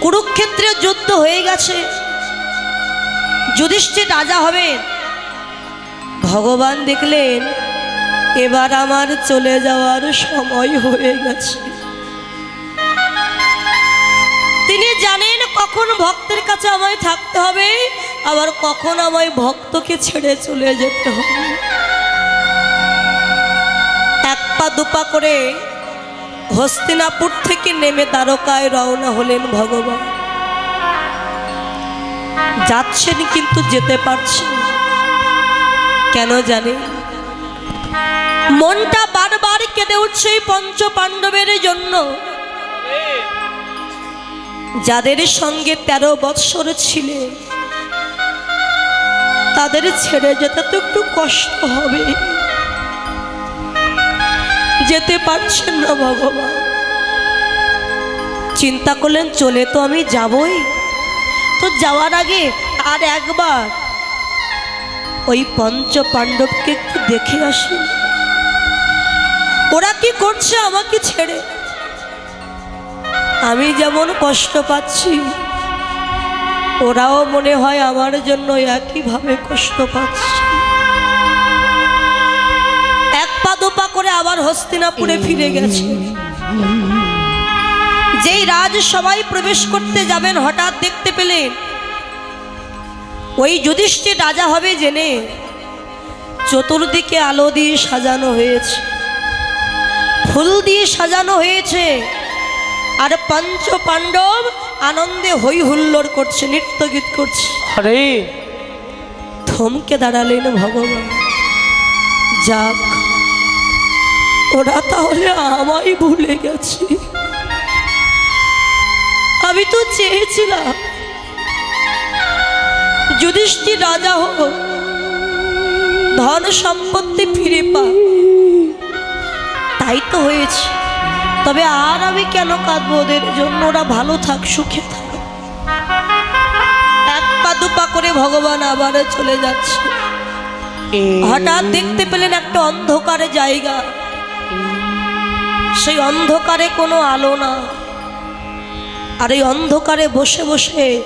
কুরুক্ষেত্রে যুদ্ধ হয়ে গেছে। যুধিষ্ঠির রাজা হবেন। ভগবান দেখলেন, এবার আমার চলে যাওয়ার সময় হয়ে গেছে। তিনি জানেন কখন ভক্তের কাছে আমায় থাকতে হবে, আবার কখন আমায় ভক্তকে ছেড়ে চলে যেতে হবে। এক পা দুপা করে হস্তিনাপুর থেকে নেমে দ্বারকায় রওনা হলেন ভগবান। যাচ্ছেন কিন্তু যেতে পারছেন কেন জানে? মনটা বারবার কেঁদে উঠছে পঞ্চ পাণ্ডবের জন্য। যাদের সঙ্গে তেরো বৎসর ছিলে, তাদের ছেড়ে যেতে তো একটু কষ্ট হবে। যেতে পারছেন না ভগবান। চিন্তা করলেন, চলে তো আমি যাবই। তো যাওয়ার আগে আর একবার ওই পঞ্চ পাণ্ডবকে একটু দেখে আসি। ওরা কি করছে আমাকে ছেড়ে? আমি যেমন কষ্ট পাচ্ছি, ওরাও মনে হয় আমার জন্য একইভাবে কষ্ট পাচ্ছে। দুপা করে আবার হস্তিনাপুরে ফিরে গেছে। যেই রাজ সবাই প্রবেশ করতে যাবেন হঠাৎ দেখতে পেলেন ওই যুধিষ্ঠির রাজা হবে জেনে চতুর্দিকে আলো দিয়ে সাজানো হয়েছে। ফুল দিয়ে সাজানো হয়েছে আর পঞ্চ পাণ্ডব আনন্দে হই হুল্লোড় করছে নৃত্য গীত করছে। আরে! থমকে দাঁড়ালেন ভগবান। যাক ওরা তাহলে আমায় ভুলে গেছে। আমি তো চেয়েছিলাম যুধিষ্ঠির রাজা হোক ধন সম্পত্তি ফিরে পা তাই তো হয়েছে। তবে আর আমি কেন কাঁদবো ওদের জন্য? ওরা ভালো থাক সুখে থাক। এক পা দুপা করে ভগবান আবার চলে যাচ্ছে। হঠাৎ দেখতে পেলেন একটা অন্ধকারে জায়গা। সেই অন্ধকারে কোনো আলো না। আর এই অন্ধকারে বসে বসে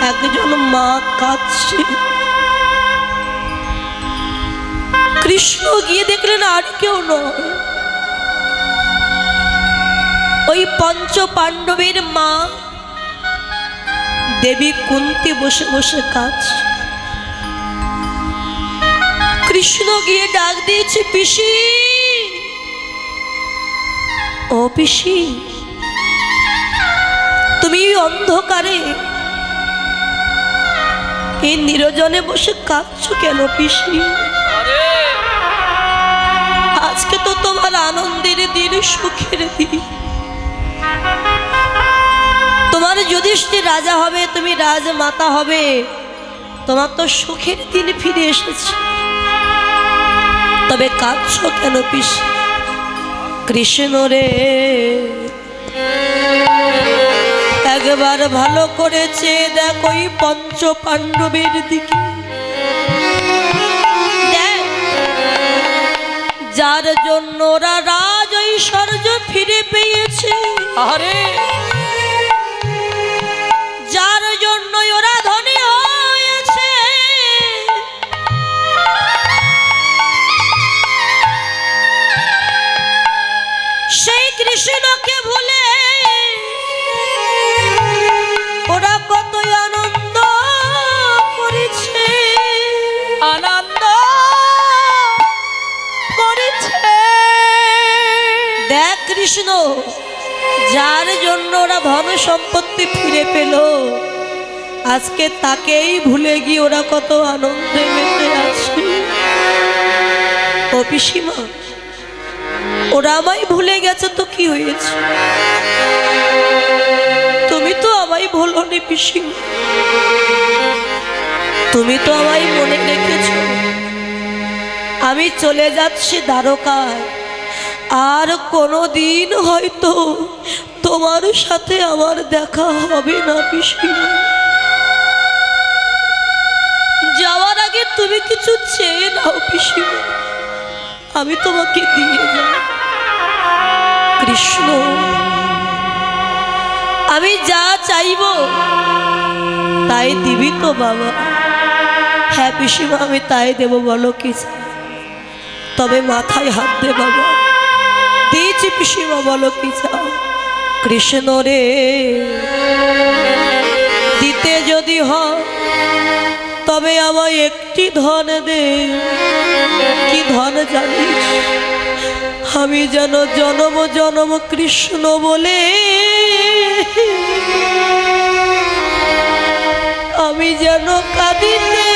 একজন মা কাঁদছে। কৃষ্ণ গিয়ে দেখলেন আর কেউ নয়। ওই পঞ্চ পাণ্ডবের মা দেবী কুন্তি বসে বসে কাঁদছে। কৃষ্ণ গিয়ে ডাক দিয়েছে, পিসি! ও পিসি তুমি অন্ধকারে এই নিরজনে বসে কাঁদছো কেন পিসি? আজকে তো তোমার আনন্দের দিন সুখের দিন। তোমার যুধিষ্ঠির রাজা হবে তুমি রাজমাতা হবে। তোমার তো সুখের দিন ফিরে এসেছে। তবে কাঁদছ কেন পিস? কৃষ্ণ রে। একবার ভালো করেছে দেখ ওই পঞ্চ পাণ্ডবের দিকে। দেখ, যার জন্য ওরা রাজ ঐশ্বর্য ফিরে পেয়েছে। আরে যার জন্য ওরা দেখ কৃষ্ণ, যার জন্য ওরা ধন সম্পত্তি ফিরে পেল, আজকে তাকেই ভুলে গিয়ে ওরা কত আনন্দে মেতে আছে। ও ওরা আমায় ভুলে গেছে তো কি হয়েছে? তুমি তো আমায় ভুলোনি পিসি। তুমি তো আমায় মনে রেখেছ। আমি চলে যাচ্ছি দ্বারকায়। আর কোনো দিন হয়তো তোমার সাথে আমার দেখা হবে না পিসিমা যাওয়ার আগে তুমি কিছু চেয়ে নাও পিসিমা আমি তোমাকে দিয়ে যাব কৃষ্ণ, আমি যা চাইব তাই দিবি তো বাবা। হ্যাঁ পিসিমা, আমি তাই দেব, বলো কি? তবে মাথায় হাত দে বাবা। দিয়েছি পিসিমা, বলো কি চাও? কৃষ্ণ রে, দিতে যদি হয় তবে আমায় একটি ধন দে। কি ধন জানিস? আমি যেন জনম জনম কৃষ্ণ বলে। আমি যেন কাঁদিতে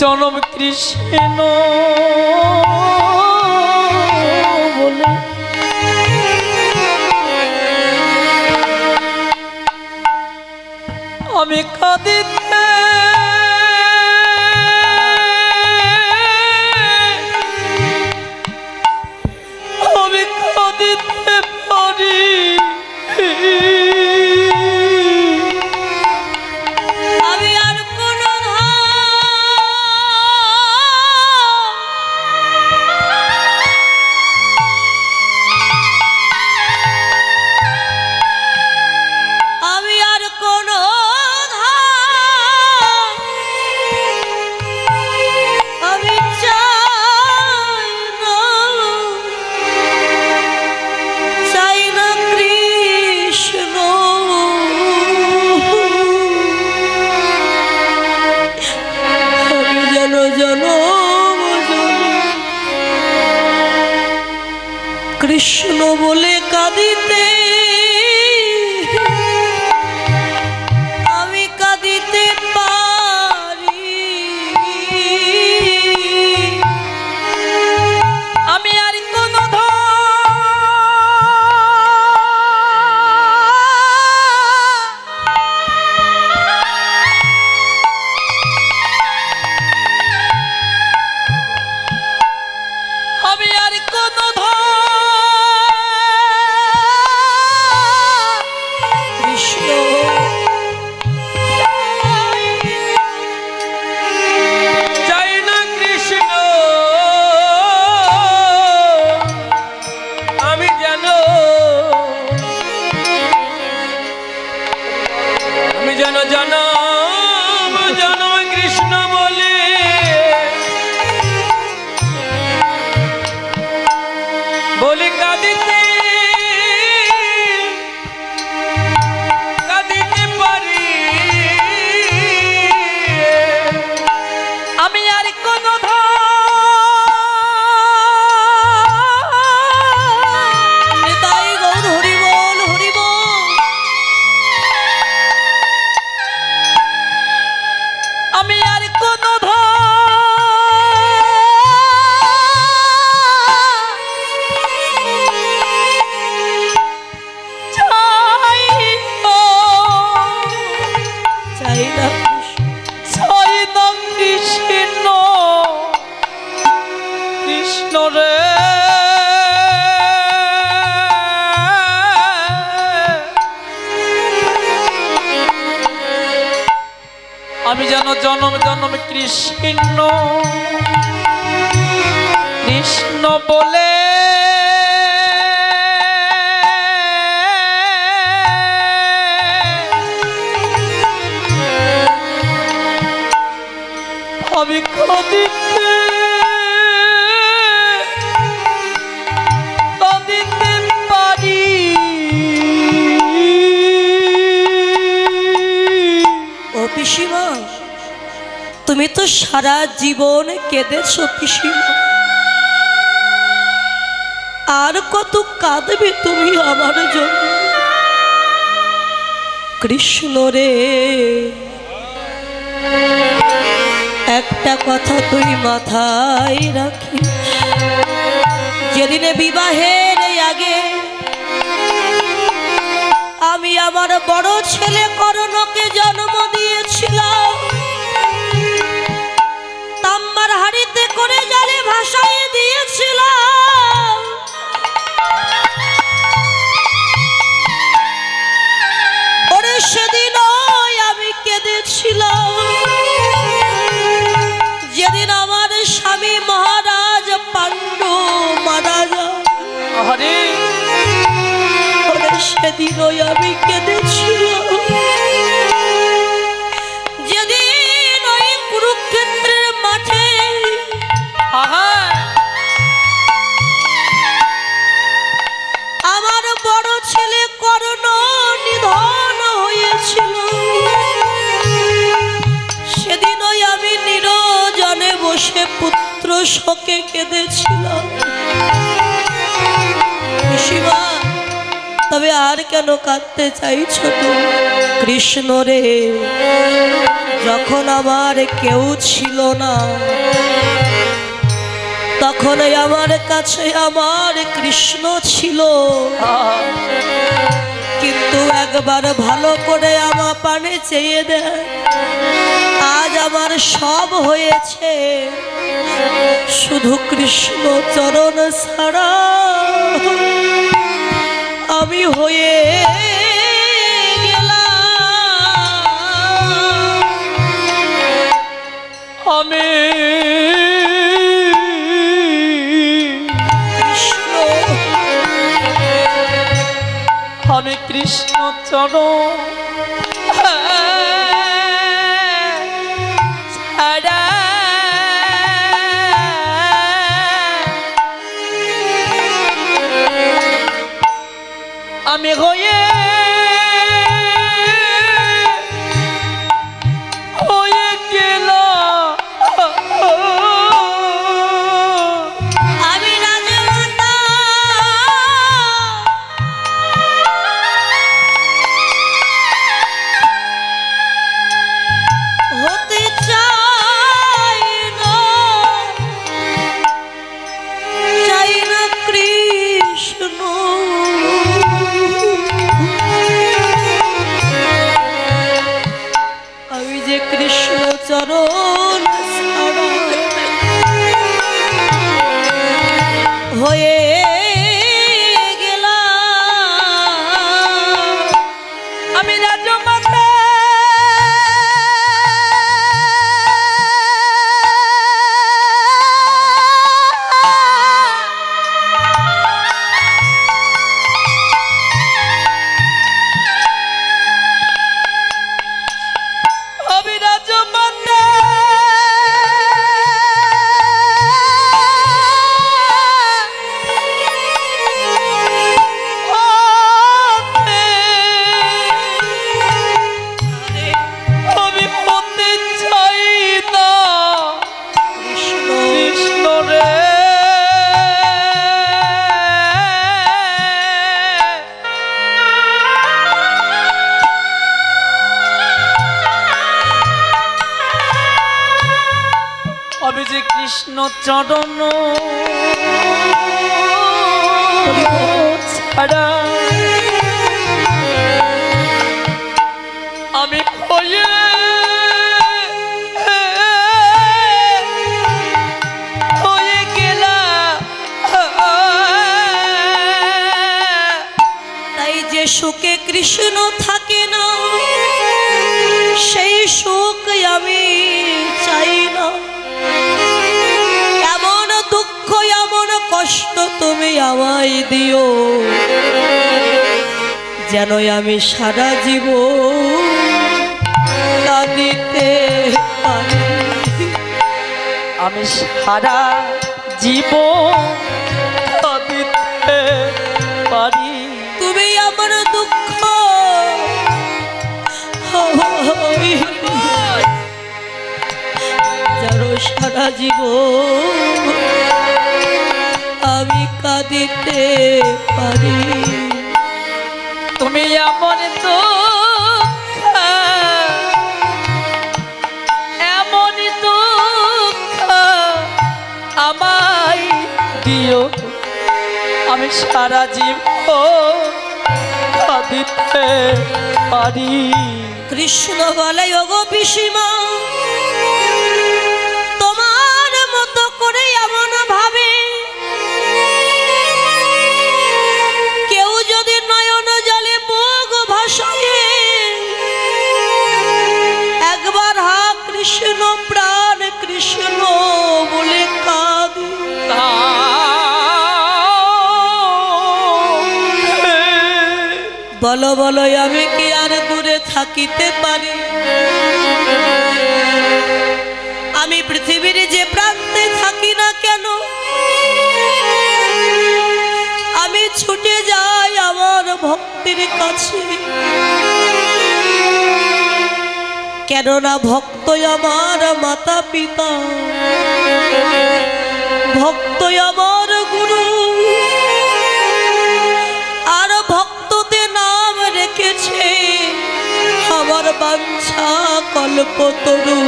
জনম কৃষ্ণ। আমি কাঁদিতে কৃষ্ণ। কৃষ্ণ বলে আমি তো সারা জীবন কেঁদেছ পিসিমা। আর কত কাঁদবে তুমি আমার জন্য। কৃষ্ণ রে, একটা কথা তুই মাথায় রাখি। যেদিনে বিবাহের আগে আমি আমার বড় ছেলে করণকে জন্ম দিয়েছিলাম তাম্বার হাড়িতে করে জালে ভাসাইয়ে দিয়েছিলাম। ওরে সেদিন আমি কেঁদেছিলাম। যেদিন আমার স্বামী মহারাজ পাণ্ডু মারা যায় সেদিনই আমি কেঁদেছিলাম। শোকে কেঁদেছিলাম। পিসিমা, তবে আর কেন কাঁদতে চাইছো তুমি? কৃষ্ণ রে যখন আমার কেউ ছিল না তখন আমার কাছে আমার কৃষ্ণ ছিল। কিন্তু একবার ভালো করে আমার পানে চেয়ে দেয় আজ আমার সব হয়েছে। শুধু কৃষ্ণ চরণ ছাড়া আমি হয়ে গেলাম। আমি কৃষ্ণ চরণ আমি হয়ে চরণ ছাড়া আমি যে সুখে কৃষ্ণ থাকে না সেই সুখ আমি তুমি আমায় দিও। যেন আমি সারা জীব কাঁদিতে পারি। আমি সারা জীবন কাঁদিতে পারি। তুমি আমার দুঃখ যেন সারা জীব আমি কাঁদিতে পারি। তুমি এমন তো এমন দুঃখ আমায় দিও। আমি সারা জীবন হারাতে পারি। কৃষ্ণ বলে ওগো পিসিমা বলো বলো, আমি কি আর দূরে থাকিতে পারি? আমি পৃথিবীর যে প্রান্তে থাকি না কেন? আমি ছুটে যাই আমার ভক্তির কাছে। কেননা ভক্ত আমার মাতা পিতা ভক্ত আমার গুরু বাঞ্ছা কল্পতরু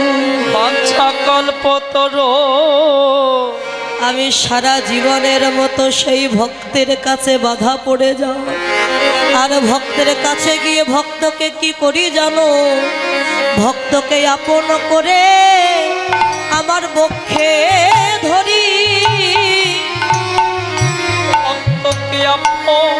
বাঞ্ছা কল্পতর আমি সারা জীবনের মতো সেই ভক্তের কাছে বাধা পড়ে যাও। আর ভক্তের কাছে গিয়ে ভক্তকে কি করি জানো? ভক্তকে আপন করে আমার বক্ষে ধরি। ভক্তকে আপন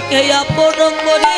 ভক্তকে আপন করে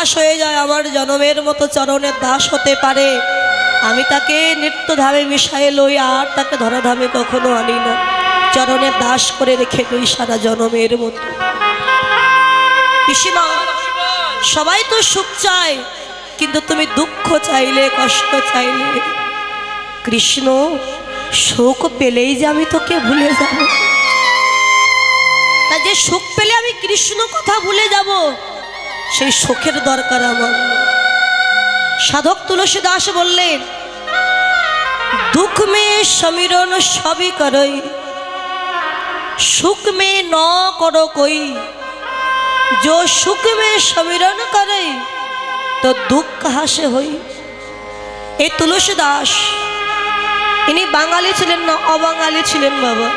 দাস হয়ে যায়, আমার জনমের মতো চরণের দাস হতে পারে। আমি তাকে নিত্যধামে মিশাই লই, আর তাকে ধরাধামে কখনো আনি না। চরণের দাস করে রেখে দিই সারা জনমের মতো। পিসিমা, সবাই তো সুখ চায়, কিন্তু তুমি দুঃখ চাইলে, কষ্ট চাইলে। কৃষ্ণ, সুখ পেলেই যে আমি তোকে ভুলে যাব। তা যে সুখ পেলে আমি কৃষ্ণ কথা ভুলে যাব সেই সুখের দরকার আমার। সাধক তুলসী দাস বললেন, দুঃখ মে সমীরণ সবই করই, সুখ মে ন কর কই। যো সুখ মে সমীরণ করই তো দুঃখ হাসে হই। এই তুলসী দাস, ইনি বাঙালি ছিলেন না, অবাঙালি ছিলেন বাবা।